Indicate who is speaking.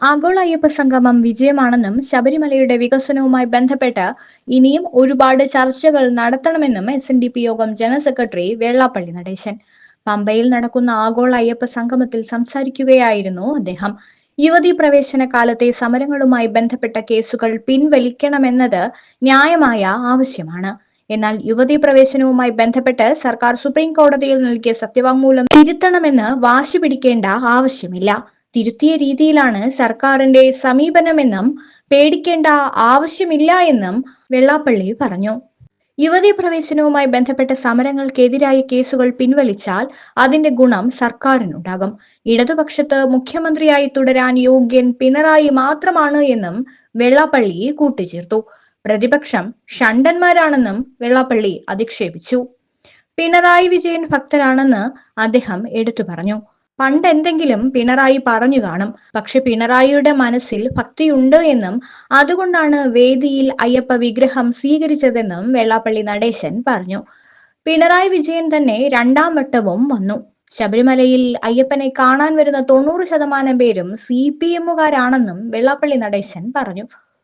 Speaker 1: ആഗോള അയ്യപ്പ സംഗമം വിജയമാണെന്നും ശബരിമലയുടെ വികസനവുമായി ബന്ധപ്പെട്ട് ഇനിയും ഒരുപാട് ചർച്ചകൾ നടത്തണമെന്നും എസ് എൻ ഡി പി യോഗം ജനറൽ സെക്രട്ടറി വെള്ളാപ്പള്ളി നടേശൻ. പമ്പയിൽ നടക്കുന്ന ആഗോള അയ്യപ്പ സംഗമത്തിൽ സംസാരിക്കുകയായിരുന്നു അദ്ദേഹം. യുവതി പ്രവേശന കാലത്തെ സമരങ്ങളുമായി ബന്ധപ്പെട്ട കേസുകൾ പിൻവലിക്കണമെന്നത് ന്യായമായ ആവശ്യമാണ്. എന്നാൽ യുവതി പ്രവേശനവുമായി ബന്ധപ്പെട്ട് സർക്കാർ സുപ്രീം കോടതിയിൽ നൽകിയ സത്യവാങ്മൂലം തിരുത്തണമെന്ന് വാശി പിടിക്കേണ്ട ആവശ്യമില്ല. തിരുത്തിയ രീതിയിലാണ് സർക്കാരിന്റെ സമീപനമെന്നും പേടിക്കേണ്ട ആവശ്യമില്ല എന്നും വെള്ളാപ്പള്ളി പറഞ്ഞു. യുവതി പ്രവേശനവുമായി ബന്ധപ്പെട്ട സമരങ്ങൾക്കെതിരായ കേസുകൾ പിൻവലിച്ചാൽ അതിന്റെ ഗുണം സർക്കാരിനുണ്ടാകും. ഇടതുപക്ഷത്ത് മുഖ്യമന്ത്രിയായി തുടരാൻ യോഗ്യൻ പിണറായി മാത്രമാണ് എന്നും വെള്ളാപ്പള്ളി കൂട്ടിച്ചേർത്തു. പ്രതിപക്ഷം ഷണ്ടന്മാരാണെന്നും വെള്ളാപ്പള്ളി അധിക്ഷേപിച്ചു. പിണറായി വിജയൻ ഭക്തരാണെന്ന് അദ്ദേഹം എടുത്തു പറഞ്ഞു. പണ്ട് എന്തെങ്കിലും പിണറായി പറഞ്ഞു കാണും. പക്ഷെ പിണറായിയുടെ മനസ്സിൽ ഭക്തിയുണ്ട് എന്നും അതുകൊണ്ടാണ് വേദിയിൽ അയ്യപ്പ വിഗ്രഹം സ്വീകരിച്ചതെന്നും വെള്ളാപ്പള്ളി നടേശൻ പറഞ്ഞു. പിണറായി വിജയൻ തന്നെ രണ്ടാം വട്ടവും വന്നു. ശബരിമലയിൽ അയ്യപ്പനെ കാണാൻ വരുന്ന തൊണ്ണൂറ് ശതമാനം പേരും സി പി എമ്മുകാരാണെന്നും വെള്ളാപ്പള്ളി നടേശൻ പറഞ്ഞു.